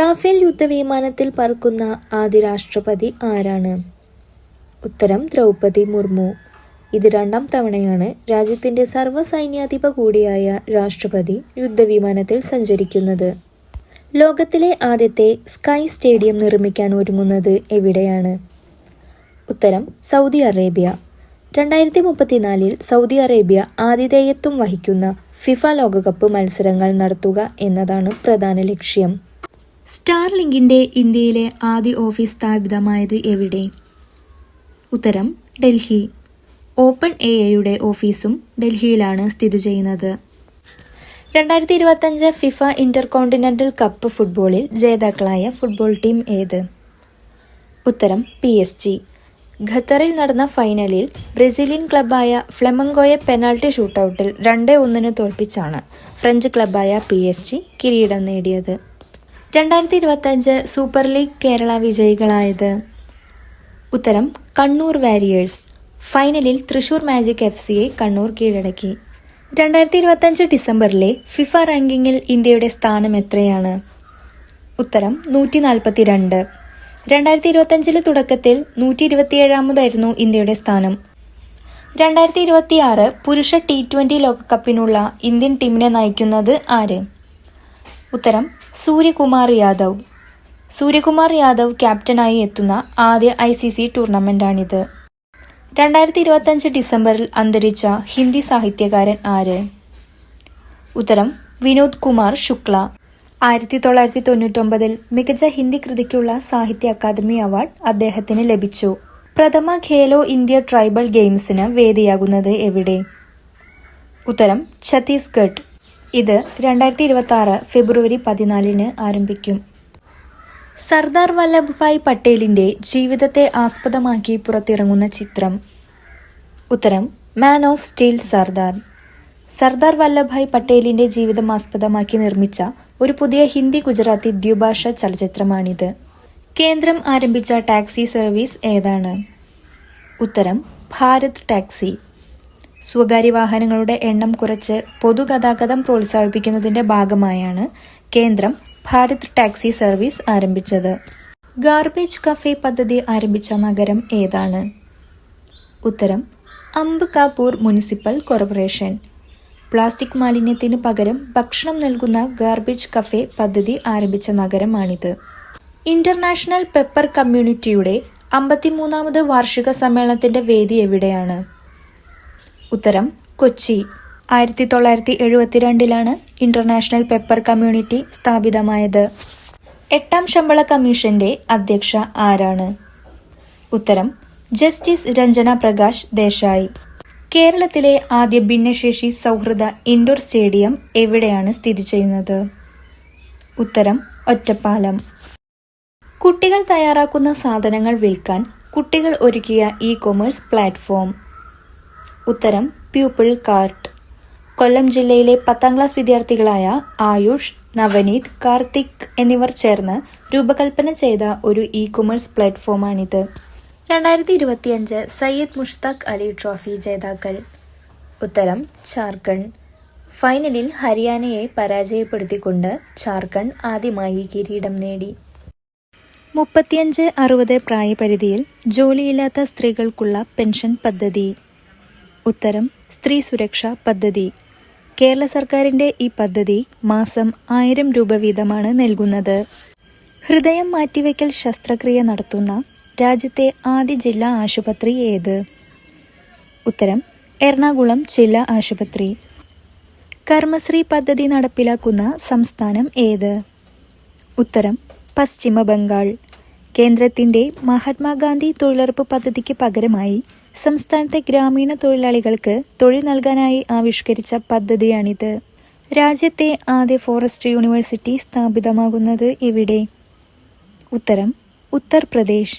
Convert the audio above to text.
Rafale യുദ്ധവിമാനത്തിൽ പറക്കുന്ന ആദ്യ രാഷ്ട്രപതി ആരാണ്? ഉത്തരം ദ്രൗപതി മുർമു. ഇത് രണ്ടാം തവണയാണ് രാജ്യത്തിന്റെ സർവസൈന്യാധിപ കൂടിയായ രാഷ്ട്രപതി യുദ്ധവിമാനത്തിൽ സഞ്ചരിക്കുന്നത്. ലോകത്തിലെ ആദ്യത്തെ സ്കൈ സ്റ്റേഡിയം നിർമ്മിക്കാൻ ഒരുങ്ങുന്നത് എവിടെയാണ്? ഉത്തരം സൗദി അറേബ്യ. രണ്ടായിരത്തി മുപ്പത്തിനാലിൽ സൗദി അറേബ്യ ആതിഥേയത്വം വഹിക്കുന്ന ഫിഫ ലോകകപ്പ് മത്സരങ്ങൾ നടത്തുക എന്നതാണ് പ്രധാന ലക്ഷ്യം. സ്റ്റാർലിങ്കിന്റെ ഇന്ത്യയിലെ ആദ്യ ഓഫീസ് സ്ഥാപിതമായത് എവിടെ? ഉത്തരം ഡൽഹി. ഓപ്പൺ എ ഐയുടെ ഓഫീസും ഡൽഹിയിലാണ് സ്ഥിതി ചെയ്യുന്നത്. രണ്ടായിരത്തി ഇരുപത്തഞ്ച് ഫിഫ ഇന്റർ കോണ്ടിനെന്റൽ കപ്പ് ഫുട്ബോളിൽ ജേതാക്കളായ ഫുട്ബോൾ ടീം ഏത്? ഉത്തരം പി എസ് ജി. ഖത്തറിൽ നടന്ന ഫൈനലിൽ ബ്രസീലിയൻ ക്ലബായ ഫ്ലെമങ്കോയെ പെനാൽറ്റി ഷൂട്ടൌട്ടിൽ രണ്ട് ഒന്നിന് തോൽപ്പിച്ചാണ് ഫ്രഞ്ച് ക്ലബായ പി എസ് ജി കിരീടം നേടിയത്. രണ്ടായിരത്തി ഇരുപത്തഞ്ച് സൂപ്പർ ലീഗ് കേരള വിജയികളായത്. ഉത്തരം കണ്ണൂർ വാരിയേഴ്സ്. ഫൈനലിൽ തൃശൂർ മാജിക് എഫ് സിയെ കണ്ണൂർ കീഴടക്കി. രണ്ടായിരത്തി ഇരുപത്തഞ്ച് ഡിസംബറിലെ ഫിഫ റാങ്കിങ്ങിൽ ഇന്ത്യയുടെ സ്ഥാനം എത്രയാണ്? ഉത്തരം നൂറ്റി നാൽപ്പത്തി രണ്ട് രണ്ടായിരത്തി ഇരുപത്തഞ്ചിലെ തുടക്കത്തിൽ നൂറ്റി ഇരുപത്തിയേഴാമതായിരുന്നു ഇന്ത്യയുടെ സ്ഥാനം. രണ്ടായിരത്തി ഇരുപത്തിയാറ് പുരുഷ ടി ട്വന്റി ലോകകപ്പിനുള്ള ഇന്ത്യൻ ടീമിനെ നയിക്കുന്നത് ആര്? ഉത്തരം സൂര്യകുമാർ യാദവ്. സൂര്യകുമാർ യാദവ് ക്യാപ്റ്റനായി എത്തുന്ന ആദ്യ ഐ സി സി ടൂർണമെന്റാണിത്. രണ്ടായിരത്തി ഇരുപത്തഞ്ച് ഡിസംബറിൽ അന്തരിച്ച ഹിന്ദി സാഹിത്യകാരൻ ആര്? ഉത്തരം വിനോദ് കുമാർ ശുക്ല. ആയിരത്തി തൊള്ളായിരത്തി തൊണ്ണൂറ്റൊമ്പതിൽ മികച്ച ഹിന്ദി കൃതിക്കുള്ള സാഹിത്യ അക്കാദമി അവാർഡ് അദ്ദേഹത്തിന് ലഭിച്ചു. പ്രഥമ ഖേലോ ഇന്ത്യ ട്രൈബൽ ഗെയിംസിന് വേദിയാകുന്നത് എവിടെ? ഉത്തരം ഛത്തീസ്ഗഡ്. ഇത് രണ്ടായിരത്തി ഇരുപത്തി ആറ് ഫെബ്രുവരി പതിനാലിന് ആരംഭിക്കും. സർദാർ വല്ലഭായ് പട്ടേലിന്റെ ജീവിതത്തെ ആസ്പദമാക്കി പുറത്തിറങ്ങുന്ന ചിത്രം. ഉത്തരം man of steel Sardar. Sardar Vallabhbhai പട്ടേലിന്റെ ജീവിതം ആസ്പദമാക്കി നിർമ്മിച്ച ഒരു പുതിയ ഹിന്ദി ഗുജറാത്തി ദ്വിഭാഷ ചലച്ചിത്രമാണിത്. കേന്ദ്രം ആരംഭിച്ച ടാക്സി സർവീസ് ഏതാണ്? ഉത്തരം ഭാരത് ടാക്സി. സ്വകാര്യ വാഹനങ്ങളുടെ എണ്ണം കുറച്ച് പൊതുഗതാഗതം പ്രോത്സാഹിപ്പിക്കുന്നതിന്റെ ഭാഗമായാണ് കേന്ദ്രം ഭാരത് ടാക്സി സർവീസ് ആരംഭിച്ചത്. ഗാർബേജ് കഫേ പദ്ധതി ആരംഭിച്ച നഗരം ഏതാണ്? ഉത്തരം അംബകാപൂർ മുനിസിപ്പൽ കോർപ്പറേഷൻ. പ്ലാസ്റ്റിക് മാലിന്യത്തിന് പകരം ഭക്ഷണം നൽകുന്ന ഗാർബേജ് കഫേ പദ്ധതി ആരംഭിച്ച നഗരമാണിത്. ഇന്റർനാഷണൽ പെപ്പർ കമ്മ്യൂണിറ്റിയുടെ അമ്പത്തിമൂന്നാമത് വാർഷിക സമ്മേളനത്തിന്റെ വേദി എവിടെയാണ്? ഉത്തരം കൊച്ചി. ആയിരത്തി തൊള്ളായിരത്തി എഴുപത്തിരണ്ടിലാണ് ഇന്റർനാഷണൽ പെപ്പർ കമ്മ്യൂണിറ്റി സ്ഥാപിതമായത്. എട്ടാം ശമ്പള കമ്മീഷന്റെ അധ്യക്ഷ ആരാണ്? ഉത്തരം ജസ്റ്റിസ് രഞ്ജന പ്രകാശ് ദേശായി. കേരളത്തിലെ ആദ്യ ഭിന്നശേഷി സൗഹൃദ ഇൻഡോർ സ്റ്റേഡിയം എവിടെയാണ് സ്ഥിതി ചെയ്യുന്നത്? ഉത്തരം ഒറ്റപ്പാലം. കുട്ടികൾ തയ്യാറാക്കുന്ന സാധനങ്ങൾ വിൽക്കാൻ കുട്ടികൾ ഒരുക്കിയ ഇ കൊമേഴ്സ് പ്ലാറ്റ്ഫോം. ഉത്തരം പ്യൂപ്പിൾ കാർട്ട്. കൊല്ലം ജില്ലയിലെ പത്താം ക്ലാസ് വിദ്യാർത്ഥികളായ ആയുഷ് നവനീത് കാർത്തിക് എന്നിവർ ചേർന്ന് രൂപകൽപ്പന ചെയ്ത ഒരു ഇ കൊമേഴ്സ് പ്ലാറ്റ്ഫോമാണിത് രണ്ടായിരത്തി ഇരുപത്തിയഞ്ച് സയ്യിദ് മുഷ്താഖ് അലി ട്രോഫി ജേതാക്കൾ. ഉത്തരം ജാർഖണ്ഡ് ഫൈനലിൽ ഹരിയാനയെ പരാജയപ്പെടുത്തിക്കൊണ്ട് ജാർഖണ്ഡ് ആദ്യമായി കിരീടം നേടി. മുപ്പത്തിയഞ്ച് അറുപത് പ്രായപരിധിയിൽ ജോലിയില്ലാത്ത സ്ത്രീകൾക്കുള്ള പെൻഷൻ പദ്ധതി. ഉത്തരം സ്ത്രീ സുരക്ഷ പദ്ധതി. കേരള സർക്കാരിന്റെ ഈ പദ്ധതി മാസം ആയിരം രൂപ വീതമാണ് നൽകുന്നത്. ഹൃദയം മാറ്റിവെക്കൽ ശസ്ത്രക്രിയ നടത്തുന്ന രാജ്യത്തെ ആദ്യ ജില്ലാ ആശുപത്രി ഏത്? ഉത്തരം എറണാകുളം ജില്ലാ ആശുപത്രി. കർമ്മശ്രീ പദ്ധതി നടപ്പിലാക്കുന്ന സംസ്ഥാനം ഏത്? ഉത്തരം പശ്ചിമ ബംഗാൾ കേന്ദ്രത്തിന്റെ മഹാത്മാഗാന്ധി തൊഴിലുറപ്പ് പദ്ധതിക്ക് പകരമായി സംസ്ഥാനത്തെ ഗ്രാമീണ തൊഴിലാളികൾക്ക് തൊഴിൽ നൽകാനായി ആവിഷ്കരിച്ച പദ്ധതിയാണിത്. രാജ്യത്തെ ആദ്യ ഫോറസ്റ്റ് യൂണിവേഴ്സിറ്റി സ്ഥാപിതമാകുന്നത് എവിടെ? ഉത്തരം ഉത്തർപ്രദേശ്.